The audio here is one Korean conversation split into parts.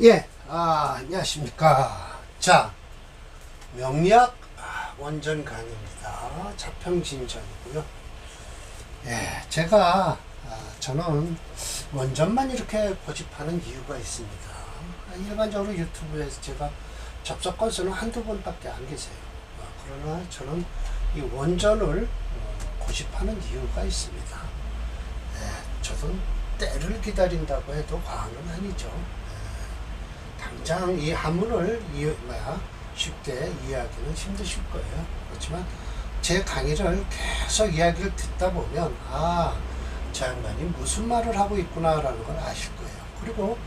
예, 아, 안녕하십니까. 자, 명리학 아, 원전 강의입니다. 자평진전이고요. 예, 제가, 아, 저는 원전만 이렇게 고집하는 이유가 있습니다. 아, 일반적으로 유튜브에서 제가 접속 건수는 한두 번밖에 안 계세요. 아, 그러나 저는 이 원전을 어, 고집하는 이유가 있습니다. 예, 저도 때를 기다린다고 해도 과언은 아니죠. 예, 당장 이 한문을 이, 뭐야, 쉽게 이해하기는 힘드실 거예요. 그렇지만 제 강의를 계속 이야기를 듣다 보면 아, 저 양반이 무슨 말을 하고 있구나라는 걸 아실 거예요. 그리고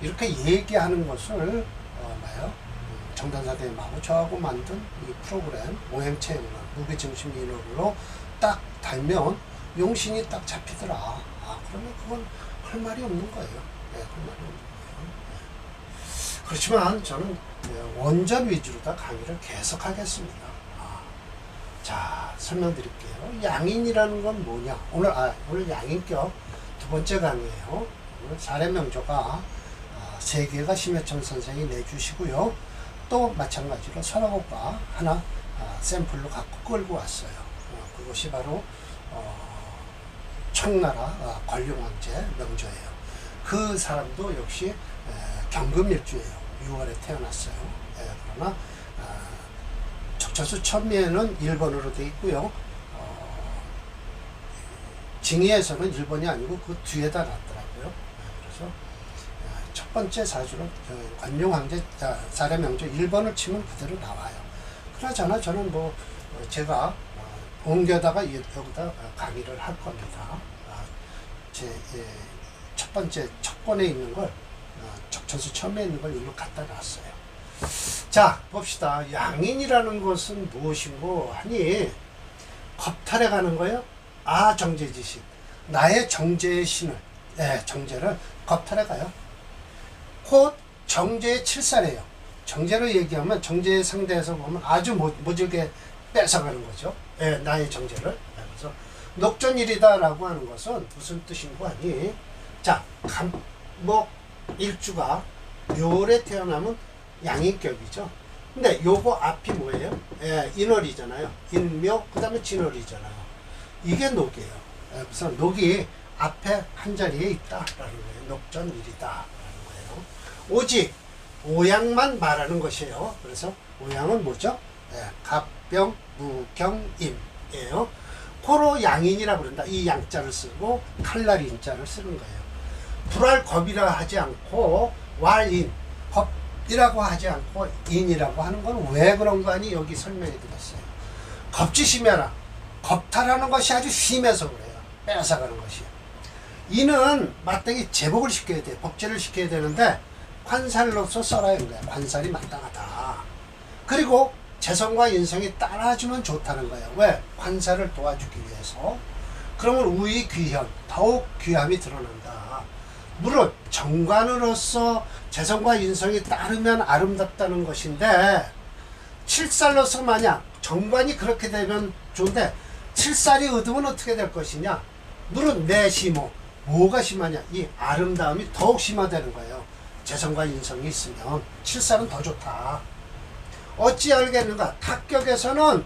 이렇게 얘기하는 것을 어, 뭐야, 음, 정단사대님하고 저하고 만든 이 프로그램 오행체 문화 무게중심 인어로 딱 달면 용신이 딱 잡히더라. 아, 그러면 그건 할 말이 없는 거예요. 네, 할 말이 없는 거예요. 네. 그렇지만 저는 예, 원전 위주로 다 강의를 계속 하겠습니다. 아, 자, 설명드릴게요. 양인이라는 건 뭐냐? 오늘, 아, 오늘 양인격 두 번째 강의예요. 오늘 사례 명조가 아, 세 개가 심해천 선생이 내주시고요. 또 마찬가지로 서라곡과 하나 아, 샘플로 갖고 끌고 왔어요. 어, 그것이 바로 어, 청나라 아, 권룡왕제 명조예요. 그 사람도 역시 에, 경금일주예요. 6월에 태어났어요. 예, 그러나 아, 적철수 천미에는 1번으로 돼 있고요. 어, 징의에서는 1번이 아니고 그 뒤에다 놨더라고요. 예, 그래서 아, 첫 번째 사주로 어, 관룡왕제 아, 사례명조 1번을 치면 그대로 나와요. 그러잖아 저는 뭐 어, 제가 어, 옮겨다가 이- 여기다 어, 강의를 할 겁니다. 아, 제 예, 첫 번째 첫 번에 있는 걸 어, 적천수 처음에 있는 걸 일로 갖다 놨어요. 자 봅시다. 양인이라는 것은 무엇이고 하니 겁탈해 가는 거예요. 아 정제지식 나의 정제의 신을 예, 정제를 겁탈해 가요. 곧 정제의 칠살이에요. 정제로 얘기하면 정제의 상대에서 보면 아주 모, 모질게 뺏어가는 거죠. 예, 나의 정제를. 예, 그래서 녹전일이다라고 하는 것은 무슨 뜻인고 하니 자, 감목 일주가 묘월에 태어나면 양인격이죠. 근데 요거 앞이 뭐예요? 예, 인월이잖아요. 인묘, 그 다음에 진월이잖아요. 이게 녹이에요. 예, 그래서 녹이 앞에 한 자리에 있다라는 거예요. 녹전일이다라는 거예요. 오직 오양만 말하는 것이에요. 그래서 오양은 뭐죠? 예, 갑병, 무경임이에요. 코로 양인이라고 그런다. 이 양자를 쓰고 칼날 인자를 쓰는 거예요. 불알 겁이라 하지 않고 왈인 겁이라고 하지 않고 인이라고 하는 건 왜 그런 거 아니 여기 설명해 드렸어요. 겁지 심해라. 겁탈하는 것이 아주 심해서 그래요. 뺏어가는 것이. 이는 마땅히 제복을 시켜야 돼. 복제를 시켜야 되는데 관살로서 써라 이런 거야. 관살이 마땅하다. 그리고 재성과 인성이 따라주면 좋다는 거예요. 왜? 관살을 도와주기 위해서. 그러면 우위 귀현, 더욱 귀함이 드러난다. 물론 정관으로서 재성과 인성이 따르면 아름답다는 것인데 칠살로서 만약 정관이 그렇게 되면 좋은데 칠살이 얻으면 어떻게 될 것이냐? 물은 내 심호 뭐가 심하냐? 이 아름다움이 더욱 심화되는 거예요. 재성과 인성이 있으면 칠살은 더 좋다. 어찌 알겠는가? 탁격에서는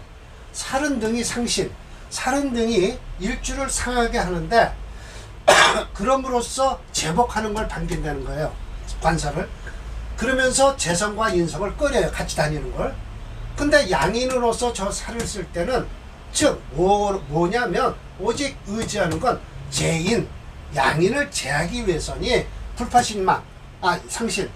살은 등이 상신, 살은 등이 일주를 상하게 하는데 그럼으로써 제복하는 걸 반긴다는 거예요. 관사를. 그러면서 재성과 인성을 끓여요. 같이 다니는 걸. 근데 양인으로서 저 살을 쓸 때는 즉 뭐, 뭐냐면 오직 의지하는 건 제인 양인을 제하기 위해서니 불파신망 아 상신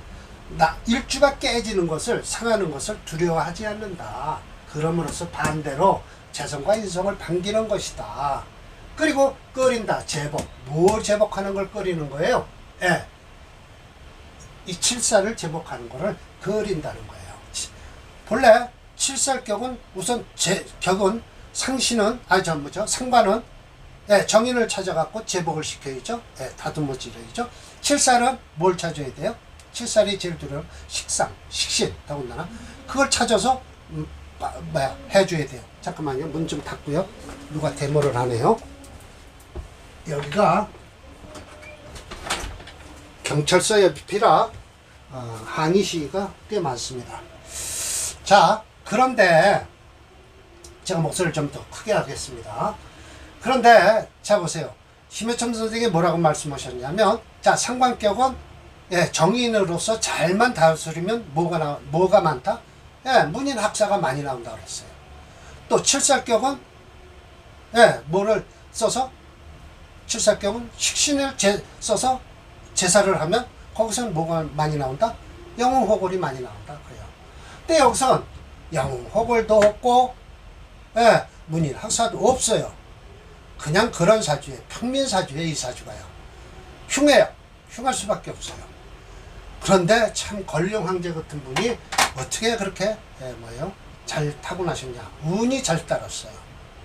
나 일주가 깨지는 것을 상하는 것을 두려워하지 않는다. 그럼으로써 반대로 재성과 인성을 반기는 것이다. 그리고 끓인다 제복 뭘 제복하는 걸 끓이는 거예요? 예. 이 칠살을 제복하는 거를 그린다는 거예요. 치- 본래 칠살격은 우선 제 격은 상신은 아저 뭐죠 상관은 예, 정인을 찾아갖고 제복을 시켜야죠. 예, 다듬어지려야죠. 칠살은 뭘 찾아야 돼요? 칠살이 제일 두려운 식상, 식신, 더군다나 그걸 찾아서 음, 빠- 뭐야 해줘야 돼요. 잠깐만요. 문 좀 닫고요. 누가 데모를 하네요. 여기가 경찰서 옆이라 어, 항의 시위가 꽤 많습니다. 자, 그런데 제가 목소리를 좀 더 크게 하겠습니다. 그런데 자 보세요. 심해첨 선생이 뭐라고 말씀하셨냐면 자 상관격은 예, 정의인으로서 잘만 다스리면 뭐가 나 뭐가 많다? 예, 문인 학사가 많이 나온다 그랬어요. 또 칠살격은 예, 뭐를 써서 칠살격은 식신을 제, 써서 제사를 하면 거기서는 뭐가 많이 나온다? 영웅호골이 많이 나온다 그래요. 근데 여기선 영웅호골도 없고 예, 문인 학사도 없어요. 그냥 그런 사주에 평민 사주에 이 사주가요. 흉해요. 흉할 수밖에 없어요. 그런데 참 걸령 황제 같은 분이 어떻게 그렇게 예, 뭐예요? 잘 타고나셨냐? 운이 잘 따랐어요.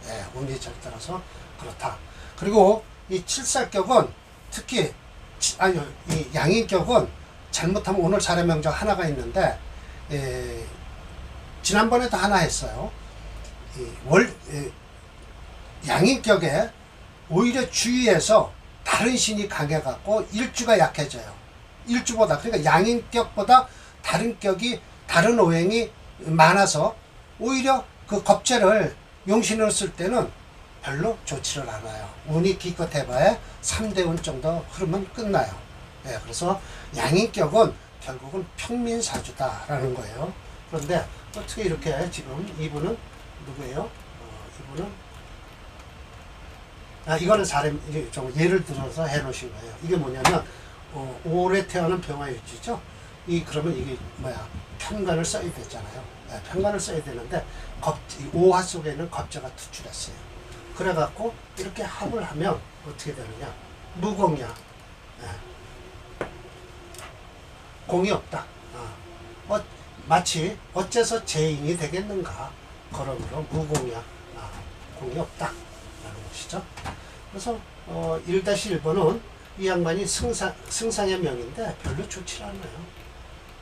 예, 운이 잘 따라서 그렇다. 그리고 이 칠살격은 특히 치- 아니요 이 양인격은 잘못하면 오늘 사례 명적 하나가 있는데 예, 지난번에도 하나 했어요. 이 월, 예, 양인격에 오히려 주위에서 다른 신이 강해갖고 일주가 약해져요. 일주보다 그러니까 양인격보다 다른 격이 다른 오행이 많아서 오히려 그 겁재를 용신으로 쓸 때는 별로 좋지를 않아요. 운이 기껏 해봐야 3대 운 정도 흐르면 끝나요. 예, 그래서 양인격은 결국은 평민사주다라는 거예요. 그런데 어떻게 이렇게 지금 이분은 누구예요? 어, 이분은 아 이거는 사람 좀 예를 들어서 해 놓으신 거예요. 이게 뭐냐면 어, 올해 태어난 병화일주죠. 이 그러면 이게 뭐야 편관을 써야 되잖아요. 네, 편관을 써야 되는데 겁, 이 오화 속에는 겁자가 투출했어요. 그래갖고 이렇게 합을 하면 어떻게 되느냐 무공이야. 예. 공이 없다. 어, 어, 마치 어째서 재인이 되겠는가? 그러므로 무공이야. 아, 공이 없다. 라는 것이죠. 그래서 어, 1-1번은 이 양반이 승상, 승상의 명인데 별로 좋지 않아요.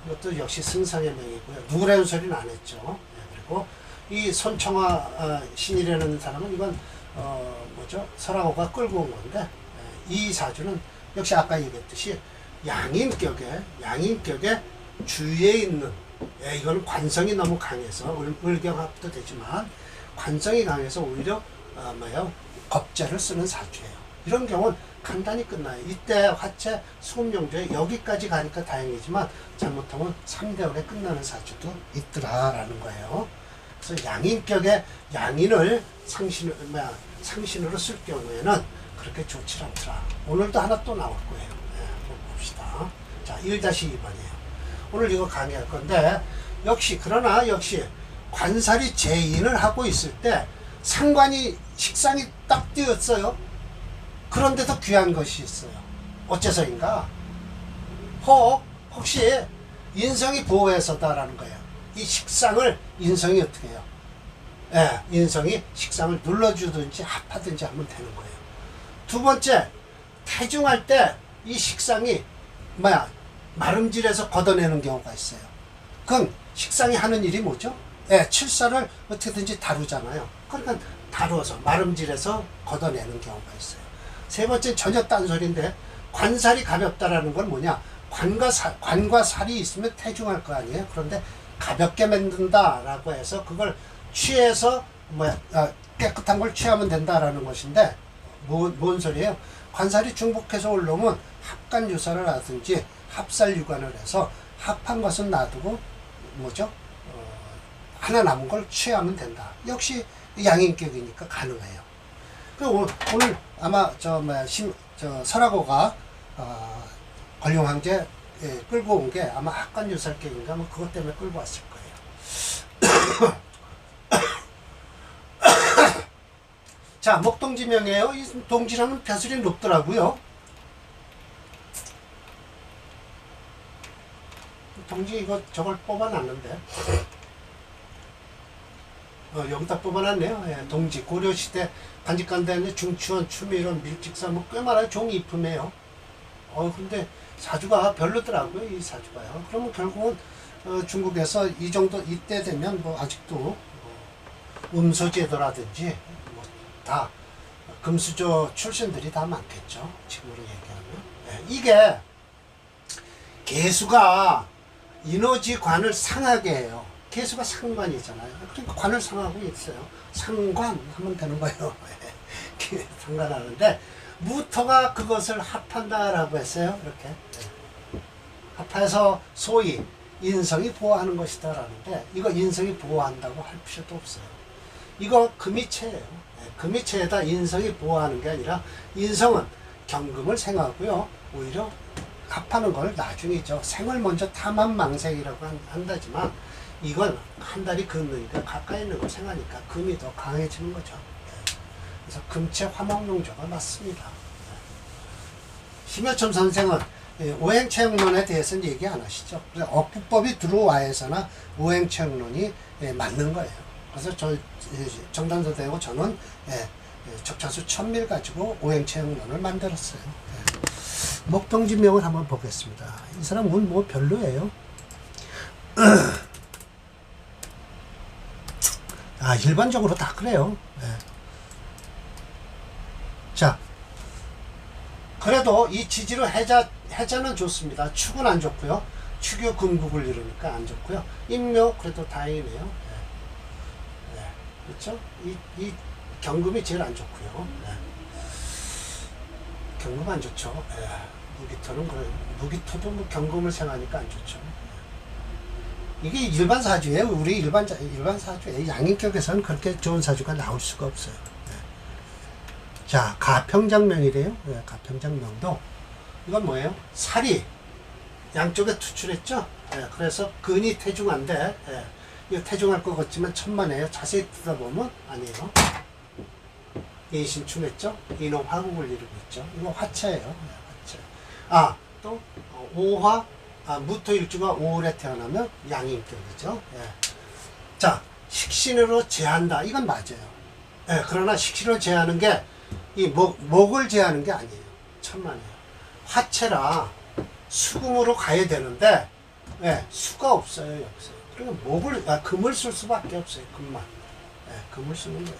이것도 역시 승상의 명이고요. 누구라는 소리는 안 했죠. 예, 그리고 이 손청화 어, 신이라는 사람은 이건 어, 뭐죠? 설하고가 끌고 온 건데 예, 이 사주는 역시 아까 얘기했듯이 양인격에 양인격에 주위에 있는 예, 이거는 관성이 너무 강해서 을- 을경합도 되지만 관성이 강해서 오히려 어, 뭐요 겁재를 쓰는 사주예요. 이런 경우는 간단히 끝나요. 이때 화채 수음용조에 여기까지 가니까 다행이지만 잘못하면 3대원에 끝나는 사주도 있더라라는 거예요. 그래서 양인격의 양인을 상신, 상신으로 쓸 경우에는 그렇게 좋지 않더라. 오늘도 하나 또 나올 거예요. 네, 봅시다. 자, 1-2번이에요. 오늘 이거 강의할 건데, 역시, 그러나 역시, 관살이 재인을 하고 있을 때, 상관이, 식상이 딱 띄었어요. 그런데도 귀한 것이 있어요. 어째서인가? 혹, 혹시, 인성이 보호해서다라는 거예요. 이 식상을 인성이 어떻게 해요? 예, 인성이 식상을 눌러주든지 합하든지 하면 되는 거예요. 두 번째, 태중할 때 이 식상이 뭐야 마름질해서 걷어내는 경우가 있어요. 그건 식상이 하는 일이 뭐죠? 예, 칠사를 어떻게든지 다루잖아요. 그러니까 다루어서 마름질해서 걷어내는 경우가 있어요. 세 번째 전혀 딴소리인데 관살이 가볍다라는 건 뭐냐? 관과 살, 관과 살이 있으면 태중할 거 아니에요. 그런데 가볍게 만든다라고 해서 그걸 취해서 뭐야 아, 깨끗한 걸 취하면 된다라는 것인데 뭔, 뭔 소리예요? 관살이 중복해서 올라오면 합간 유사를 하든지 합살 유관을 해서 합한 것은 놔두고 뭐죠? 어, 하나 남은 걸 취하면 된다. 역시 양인격이니까 가능해요. 그리고 오늘, 아마 저 뭐야 심, 저 설하고가 어, 권룡 황제 예, 끌고 온 게 아마 합간 유살격인가 뭐 그것 때문에 끌고 왔을 거예요. 자, 목동지명이에요. 이 동지라는 벼슬이 높더라고요. 동지 이거 저걸 뽑아놨는데. 어, 여기다 뽑아놨네요. 예, 동지 고려시대 간직간대인데 중추원, 추미론, 밀직사 뭐꽤 많아요. 종이 이품이에요. 어 근데 사주가 별로더라고요. 이 사주가요. 그러면 결국은 어, 중국에서 이 정도 이때 되면 뭐 아직도 어, 음소제도라든지 뭐 다 금수저 출신들이 다 많겠죠. 지금으로 얘기하면 예, 이게 개수가 인호지 관을 상하게 해요. 개수가 상관이잖아요. 그러니까 관을 상하고 있어요. 상관 하면 되는 거예요. 이렇게 상관하는데 무토가 그것을 합한다라고 했어요. 이렇게 네. 합해서 소위 인성이 보호하는 것이다라는데 이거 인성이 보호한다고 할 필요도 없어요. 이거 금이체예요. 네, 금이체에다 인성이 보호하는 게 아니라 인성은 경금을 생하고요. 오히려 합하는 걸 나중이죠. 생을 먼저 탐함망생이라고 한- 한다지만 이건 한 달이 금으니까 가까이 있는 걸 생하니까 금이 더 강해지는 거죠. 네. 그래서 금체 화목용조가 맞습니다. 네. 심여첨 선생은 예, 오행체형론에 대해서는 얘기 안 하시죠. 그래서 억부법이 들어와야서나 오행체형론이 예, 맞는 거예요. 그래서 저 예, 정단서 대고 저는 예, 예, 적차수 천밀 가지고 오행체형론을 만들었어요. 예. 목동지명을 한번 보겠습니다. 이 사람 운 뭐 별로예요. 아 일반적으로 다 그래요. 예. 자, 그래도 이 지지로 해자 해자는 좋습니다. 축은 안 좋고요. 축유 금국을 이루니까 안 좋고요. 임묘 그래도 다행이네요. 예. 네. 그렇죠? 이, 이 경금이 제일 안 좋고요. 네. 경금 안 좋죠. 예. 무기토는 그래. 무기토도 뭐 경금을 생하니까 안 좋죠. 예. 이게 일반 사주예요. 우리 일반 자- 일반 사주에 양인격에서는 그렇게 좋은 사주가 나올 수가 없어요. 예. 자, 가평장명이래요. 예, 가평장명도 이건 뭐예요? 살이 양쪽에 투출했죠. 예, 그래서 근이 태중한데 예, 이거 태중할 것 같지만 천만에요. 자세히 듣다 보면 아니에요. 예신충했죠. 인호 화국을 이루고 있죠. 이거 화체예요. 예, 화체. 아, 또 어, 오화 아, 무토일주가 5월에 태어나면 양인격이죠. 예. 자, 식신으로 제한다. 이건 맞아요. 예, 그러나 식신으로 제하는 게 이 목, 목을 제하는 게 아니에요. 천만에요. 화체라 수금으로 가야 되는데 예, 수가 없어요 여기서. 그러니까 목을 아, 금을 쓸 수밖에 없어요. 금만. 예, 금을 쓰는 거예요.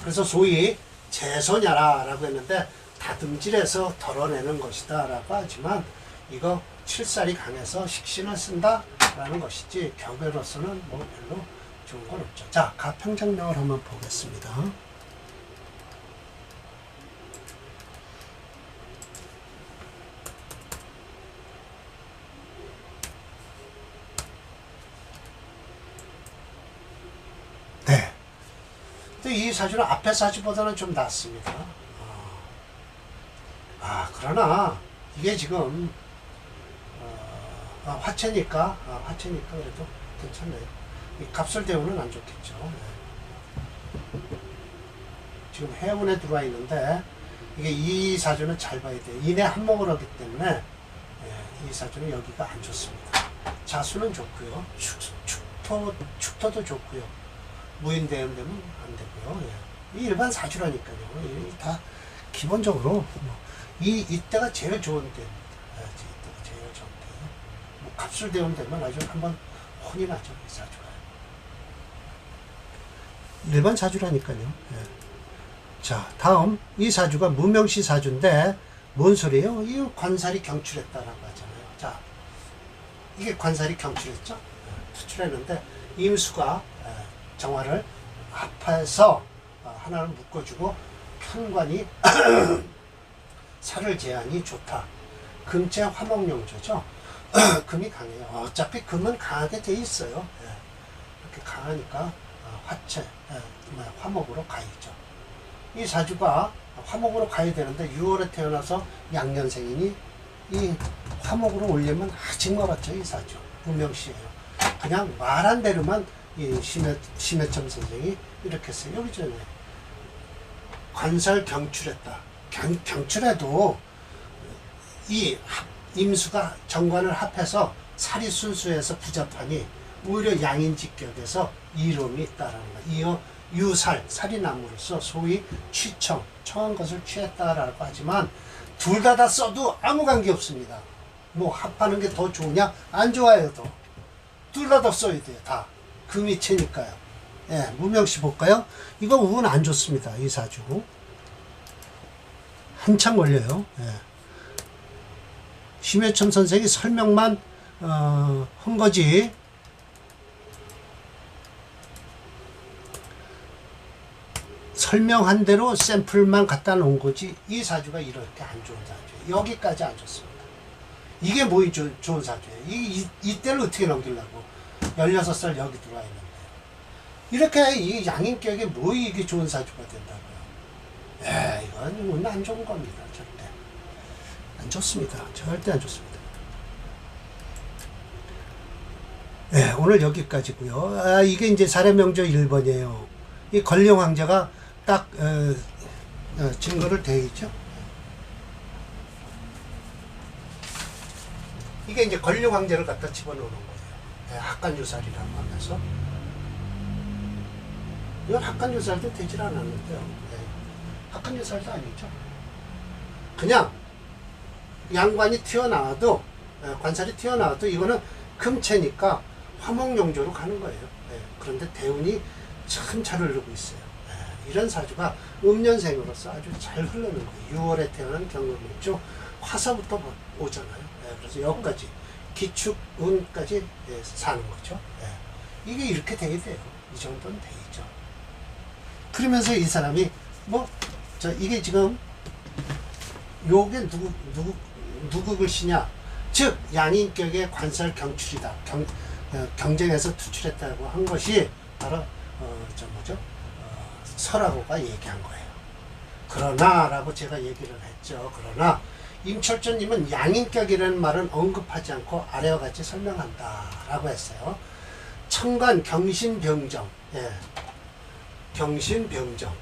그래서 소위 재소냐라라고 했는데 다듬질해서 덜어내는 것이다라고 하지만 이거 칠살이 강해서 식신을 쓴다라는 것이지 격외로서는 뭐 별로 좋은 건 없죠. 자, 가평장명을 한번 보겠습니다. 네. 근데 이 사주는 앞에 사주보다는 좀 낫습니다. 어. 아, 그러나 이게 지금 어, 아, 화채니까 아, 화채니까 그래도 괜찮네요. 이 갑술 대우는 안 좋겠죠. 네. 지금 해운에 들어와 있는데 이게 이 사주는 잘 봐야 돼요. 인해 한목을 하기 때문에 예, 이 사주는 여기가 안 좋습니다. 자수는 좋고요. 축, 축토, 축토도 좋고요. 무인 대응 되면 안 되고요. 예. 이 일반 사주라니까요. 이다 기본적으로 뭐, 이 이때가 제일 좋은 때입니다. 예, 이때가 제일 좋은 때예요. 뭐 갑술 대응 되면 아주 한번 혼이 나죠. 이 사주가. 일반 사주라니까요. 예. 자, 다음 이 사주가 무명시 사주인데 뭔 소리예요? 이 관살이 경출했다라는 거잖아요. 자, 이게 관살이 경출했죠? 예, 투출했는데 임수가 예, 정화를 합해서 어, 하나를 묶어주고 편관이 살을 제한이 좋다. 금체 화목용조죠. 금이 강해요. 어차피 금은 강하게 돼 있어요. 예. 이렇게 강하니까 어, 화체, 예, 뭐야, 화목으로 가이죠. 이 사주가 화목으로 가야 되는데 6월에 태어나서 양년생이니 이 화목으로 올리면 아직 멀었죠 이 사주 분명시예요. 그냥 말한 대로만 이 심해 심해점 선생이 이렇게 써요. 여기 전에 관살 경출했다. 경, 경출해도 이 합- 임수가 정관을 합해서 살이 순수해서 부잡하니 오히려 양인직격에서 이름이 있다라는 거. 이어 유살 살이남으로서 소위 취청 청한 것을 취했다라고 하지만 둘 다 다 써도 아무 관계 없습니다. 뭐 합하는 게 더 좋으냐? 안 좋아요 더. 둘 다 더 써야 돼요 다. 금이 채니까요. 예, 무명시 볼까요? 이거 운 안 좋습니다. 이 사주. 한참 걸려요. 예. 심해천 선생이 설명만 어, 한 거지. 설명한 대로 샘플만 갖다 놓은 거지 이 사주가 이렇게 안 좋은 사주예요. 여기까지 안 좋습니다. 이게 좋- 좋은 사주예요. 이, 이, 이때를 어떻게 넘기려고 16살 여기 들어와 있는데 이렇게 이 양인격에 뭐 이게 좋은 사주가 된다고요. 에 이건 운 안 좋은 겁니다. 절대. 안 좋습니다. 절대 안 좋습니다. 네, 오늘 여기까지고요. 아, 이게 이제 사례명조 1번이에요. 이 권령 황제가 딱 어, 어, 증거를 대 있죠. 이게 이제 권령 황제를 갖다 집어넣는 거예요. 네, 학간 유살이라고 하면서 이건 학간 유살도 되질 않았는데요. 네, 학간 유살도 아니죠. 그냥 양관이 튀어나와도 에, 관살이 튀어나와도 이거는 금체니까 화목용조로 가는 거예요. 예, 그런데 대운이 참 잘 흐르고 있어요. 예, 이런 사주가 음년생으로서 아주 잘 흐르는 거예요. 6월에 태어난 경금일주 화사부터 보- 오잖아요. 예, 그래서 여기까지 기축운까지 예, 사는 거죠. 예, 이게 이렇게 돼야 돼요. 이 정도는 돼야죠. 그러면서 이 사람이 뭐 저 이게 지금 요게 누구 누구 누구 글씨냐? 즉 양인격의 관살 경출이다. 경 어, 경쟁에서 투출했다고 한 것이 바로 어 저 뭐죠? 어, 설하고가 얘기한 거예요. 그러나라고 제가 얘기를 했죠. 그러나 임철조님은 양인격이라는 말은 언급하지 않고 아래와 같이 설명한다 라고 했어요. 청간 경신병정, 예, 경신병정,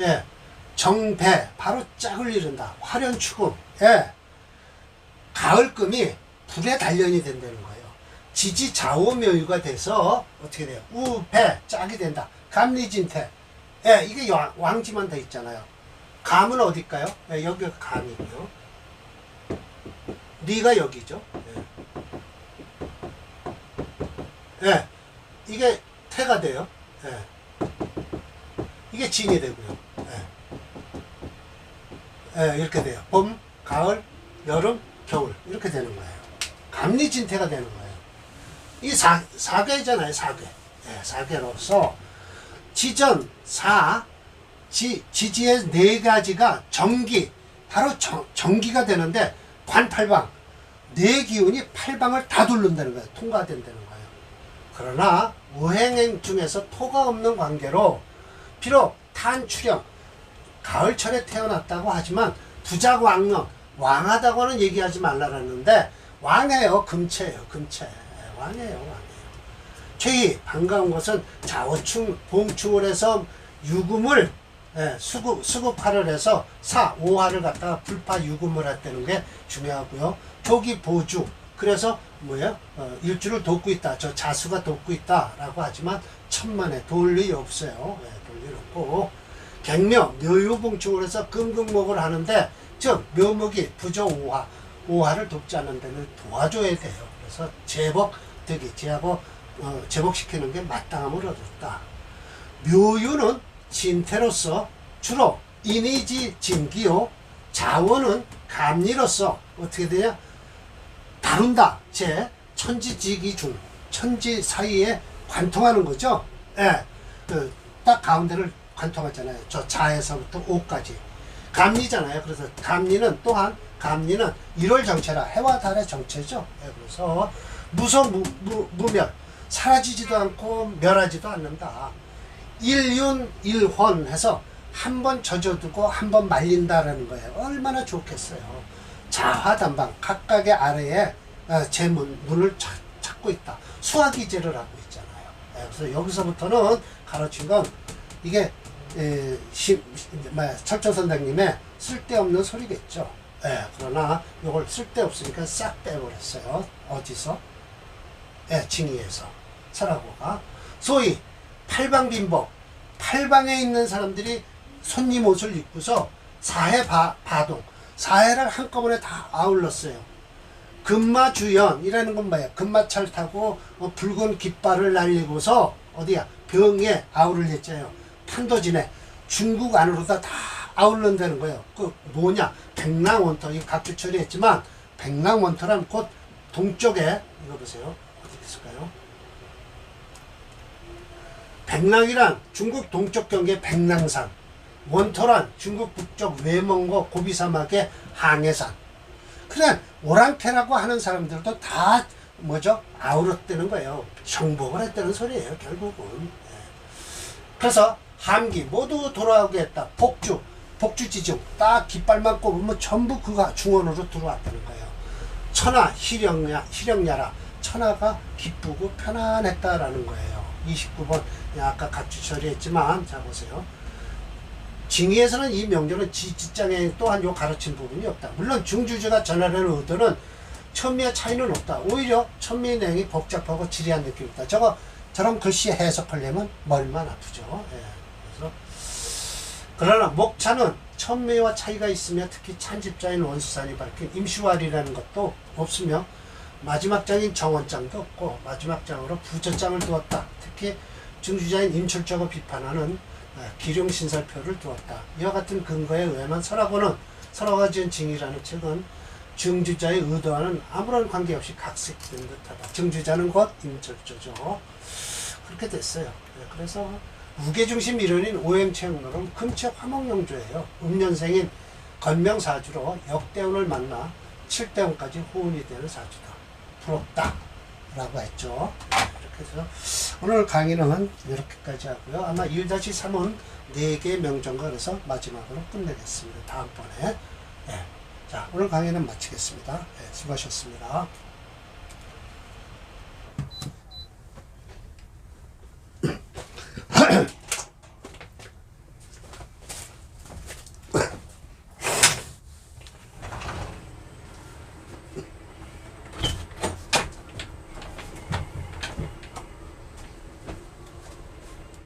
예, 정배 바로 짝을 이룬다. 화련추금, 예, 가을금이 불에 단련이 된다는 거예요. 지지 좌우묘유가 돼서 어떻게 돼요? 우배 짝이 된다. 감리진태. 예, 이게 왕, 왕지만 돼 있잖아요. 감은 어딜까요? 예, 여기가 감이고요. 리가 여기죠. 예. 예, 이게 태가 돼요. 예. 이게 진이 되고요. 예. 예, 이렇게 돼요. 봄, 가을, 여름, 겨울 이렇게 되는 거예요. 감리진태가 되는 거예요. 이 사, 사계잖아요, 사계. 예, 사계로서 지전, 사, 지, 지지의 네 가지가 정기, 바로 정, 정기가 되는데 관팔방, 네 기운이 팔방을 다 둘른다는 거예요. 통과된다는 거예요. 그러나 우행행 중에서 토가 없는 관계로 비록 탄출형, 가을철에 태어났다고 하지만 부작 왕년, 왕하다고는 얘기하지 말라라는데 왕해요, 금체예요, 금체. 예, 왕해요, 왕해요. 최희 반가운 것은 자오충 봉충을 해서 유금을 예, 수급 수급화를 해서 사 오화를 갖다가 불파 유금을 했다는 게 중요하고요. 조기 보주 그래서 뭐예요? 어, 일주를 돕고 있다. 저 자수가 돕고 있다라고 하지만 천만에 일이 없어요. 예, 일 없고 갱묘 묘유봉충을 해서 금극목을 하는데 즉 묘목이 부조 오화 오화를 돕지 않는 데는 도와줘야 돼요. 그래서 제복 되기 제하고 어, 제복시키는 게 마땅함을 얻었다. 묘유는 진태로서 주로 인의지 진기요 자원은 감리로서 어떻게 되냐 다룬다 제 천지지기 중 천지 사이에 관통하는 거죠? 예, 그, 딱 가운데를 관통하잖아요. 저 자에서부터 오까지. 감리잖아요. 그래서 감리는 또한 감리는 1월 정체라 해와 달의 정체죠. 예, 그래서 무소 무, 무, 무멸 사라지지도 않고 멸하지도 않는다 일윤 일혼 해서 한 번 젖어두고 한 번 말린다라는 거예요. 얼마나 좋겠어요. 자화단방 각각의 아래에 어, 제 문, 문을 찾, 찾고 있다. 수화기제를 하고 있잖아요. 예, 그래서 여기서부터는 가르친 건 이게 에, 시, 뭐야, 철조 선생님의 쓸데없는 소리겠죠. 예, 그러나 이걸 쓸데없으니까 싹 빼버렸어요. 어디서? 예, 징의에서 설하고가 소위 팔방빈복 팔방에 있는 사람들이 손님 옷을 입고서 사해 바, 바동 사해를 한꺼번에 다 아울렀어요. 금마주연이라는 건 뭐야? 금마철 타고 어, 붉은 깃발을 날리고서 어디야? 병에 아우를 했잖아요. 판도진에 중국 안으로다 다 아울른다는 거예요. 그 뭐냐? 백랑원터 이 각주 처리했지만 백랑원터란 곧 동쪽에 이거 보세요. 어디 있을까요? 백랑이란 중국 동쪽 경계 백랑산, 원토란 중국 북쪽 외몽고 고비 사막의 항해산. 그래 오랑캐라고 하는 사람들도 다 뭐죠 아우르뜨는 거예요. 정복을 했다는 소리예요 결국은. 예. 그래서 함기 모두 돌아오게 했다. 복주, 복주 지중 딱 깃발만 꼽으면 전부 그가 중원으로 들어왔다는 거예요. 천하 희령야 희령야라 천하가 기쁘고 편안했다라는 거예요. 29번 아까 같이 처리했지만 자 보세요. 징의에서는 이 명절은 지지장에 또한 요 가르친 부분이 없다. 물론 중주제가 전하려는 의도는 천미의 차이는 없다. 오히려 천미의 내용이 복잡하고 지리한 느낌이 있다. 저거 저런 글씨 해석하려면 머리만 아프죠. 예. 그래서 그러나 목차는 천미와 차이가 있으며 특히 찬집자인 원수산이 밝힌 임시왈이라는 것도 없으며 마지막 장인 정원장도 없고 마지막 장으로 부처장을 두었다. 특히 중주자인 임철저가 비판하는 아, 기룡신살표를 두었다. 이와 같은 근거에 의하면 설하고는 설화가 지은 징이라는 책은 중주자의 의도와는 아무런 관계없이 각색된 듯하다. 중주자는 곧 임철조죠. 그렇게 됐어요. 네, 그래서 무게중심 이론인 오행체형론은 금체 화목영조예요. 음년생인 건명사주로 역대운을 만나 7대운까지 호운이 되는 사주다. 부럽다. 라고 했죠. 그래서 오늘 강의는 이렇게까지 하고요. 아마 1-3은 4개 명정과 그래서 마지막으로 끝내겠습니다. 다음번에. 네. 자, 오늘 강의는 마치겠습니다. 네, 수고하셨습니다.